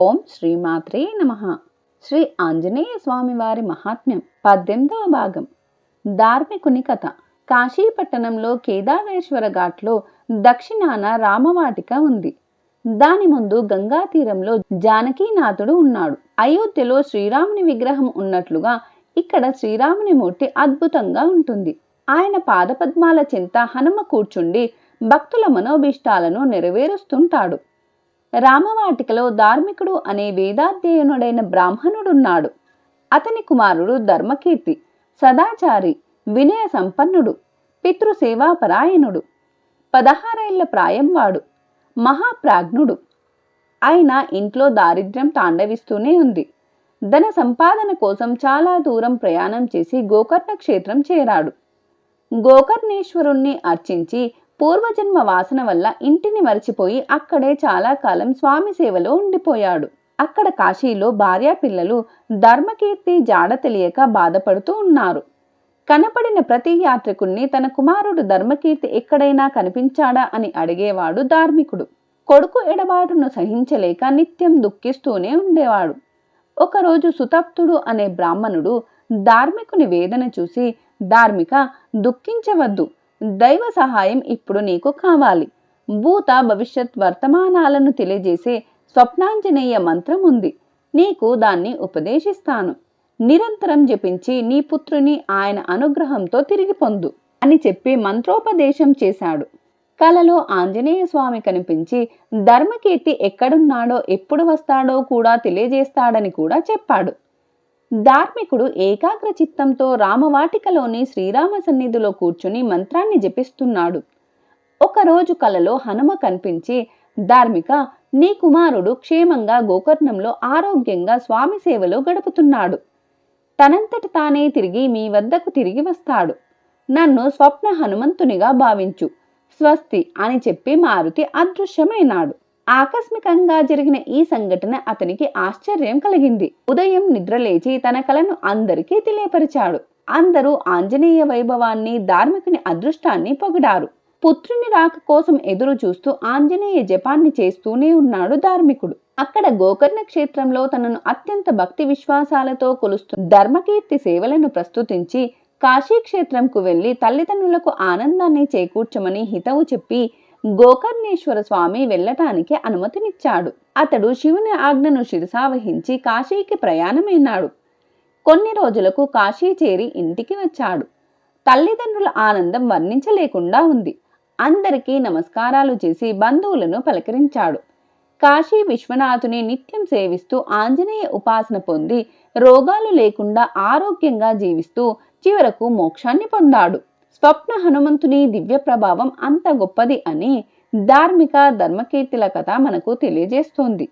ఓం శ్రీమాత్రే నమ. శ్రీ ఆంజనేయ స్వామివారి మహాత్మ్యం పద్దెనిమిదవ భాగం. ధార్మికుని కథ. కాశీపట్టణంలో కేదారేశ్వర ఘాట్లో దక్షిణాన రామవాటిక ఉంది. దాని ముందు గంగా తీరంలో జానకీనాథుడు ఉన్నాడు. అయోధ్యలో శ్రీరాముని విగ్రహం ఉన్నట్లుగా ఇక్కడ శ్రీరాముని మూర్తి అద్భుతంగా ఉంటుంది. ఆయన పాదపద్మాల చింత హనుమ కూర్చుండి భక్తుల మనోభీష్టాలను నెరవేరుస్తుంటాడు. రామవాటికలో ధార్మికుడు అనే వేదాధ్యయనుడైన బ్రాహ్మణుడున్నాడు. అతని కుమారుడు ధర్మకీర్తి సదాచారి వినయ సంపన్నుడు పితృసేవాపరాయణుడు పదహారేళ్ళ ప్రాయంవాడు మహాప్రాజ్ఞుడు. ఆయన ఇంట్లో దారిద్ర్యం తాండవిస్తూనే ఉంది. ధన సంపాదన కోసం చాలా దూరం ప్రయాణం చేసి గోకర్ణ క్షేత్రం చేరాడు. గోకర్ణేశ్వరుణ్ణి అర్చించి పూర్వజన్మ వాసన వల్ల ఇంటిని మరిచిపోయి అక్కడే చాలా కాలం స్వామి సేవలో ఉండిపోయాడు. అక్కడ కాశీలో భార్యా పిల్లలు ధర్మకీర్తి జాడ తెలియక బాధపడుతూ ఉన్నారు. కనపడిన ప్రతి యాత్రికుణ్ణి తన కుమారుడు ధర్మకీర్తి ఎక్కడైనా కనిపించాడా అని అడిగేవాడు ధార్మికుడు. కొడుకు ఎడబాటును సహించలేక నిత్యం దుఃఖిస్తూనే ఉండేవాడు. ఒకరోజు సుతప్తుడు అనే బ్రాహ్మణుడు ధార్మికుని వేదన చూసి ధార్మిక దుఃఖించవద్దు. దైవ సహాయం ఇప్పుడు నీకు కావాలి. భూత భవిష్యత్ వర్తమానాలను తెలియజేసే స్వప్నాంజనేయ మంత్రం ఉంది. నీకు దాన్ని ఉపదేశిస్తాను. నిరంతరం జపించి నీ పుత్రుని ఆయన అనుగ్రహంతో తిరిగి పొందు అని చెప్పి మంత్రోపదేశం చేశాడు. కలలో ఆంజనేయ స్వామి కనిపించి ధర్మకీర్తి ఎక్కడున్నాడో ఎప్పుడు వస్తాడో కూడా తెలియజేస్తాడని కూడా చెప్పాడు. ధార్మికుడు ఏకాగ్ర చిత్తంతో రామవాటికలోని శ్రీరామ సన్నిధిలో కూర్చుని మంత్రాన్ని జపిస్తున్నాడు. ఒకరోజు కలలో హనుమ కనిపించి ధార్మిక నీ కుమారుడు క్షేమంగా గోకర్ణంలో ఆరోగ్యంగా స్వామి సేవలో గడుపుతున్నాడు. తనంతట తానే తిరిగి మీ వద్దకు తిరిగి వస్తాడు. నన్ను స్వప్న హనుమంతునిగా భావించు. స్వస్తి అని చెప్పి మారుతి అదృశ్యమైనాడు. ఆకస్మికంగా జరిగిన ఈ సంఘటన అతనికి ఆశ్చర్యం కలిగింది. ఉదయం నిద్రలేచి తన కలను అందరికీ తెలియపరిచాడు. అందరూ ఆంజనేయ వైభవాన్ని ధార్మికుని అదృష్టాన్ని పొగిడారు. పుత్రుని రాక కోసం ఎదురు చూస్తూ ఆంజనేయ జపాన్ని చేస్తూనే ఉన్నాడు ధార్మికుడు. అక్కడ గోకర్ణ క్షేత్రంలో తనను అత్యంత భక్తి విశ్వాసాలతో కొలుస్తూ ధర్మకీర్తి సేవలను ప్రస్తుతించి కాశీక్షేత్రంకు వెళ్ళి తల్లిదండ్రులకు ఆనందాన్ని చేకూర్చమని హితవు చెప్పి గోకర్ణేశ్వర స్వామి వెళ్ళటానికి అనుమతినిచ్చాడు. అతడు శివుని ఆజ్ఞను శిరసావహించి కాశీకి ప్రయాణమైనాడు. కొన్ని రోజులకు కాశీ చేరి ఇంటికి వచ్చాడు. తల్లిదండ్రుల ఆనందం వర్ణించలేకుండా ఉంది. అందరికీ నమస్కారాలు చేసి బంధువులను పలకరించాడు. కాశీ విశ్వనాథుని నిత్యం సేవిస్తూ ఆంజనేయ ఉపాసన పొంది రోగాలు లేకుండా ఆరోగ్యంగా జీవిస్తూ చివరకు మోక్షాన్ని పొందాడు. స్వప్న హనుమంతుని దివ్య ప్రభావం అంత గొప్పది అని ధార్మిక ధర్మకీర్తిల కథ మనకు తెలియజేస్తోంది.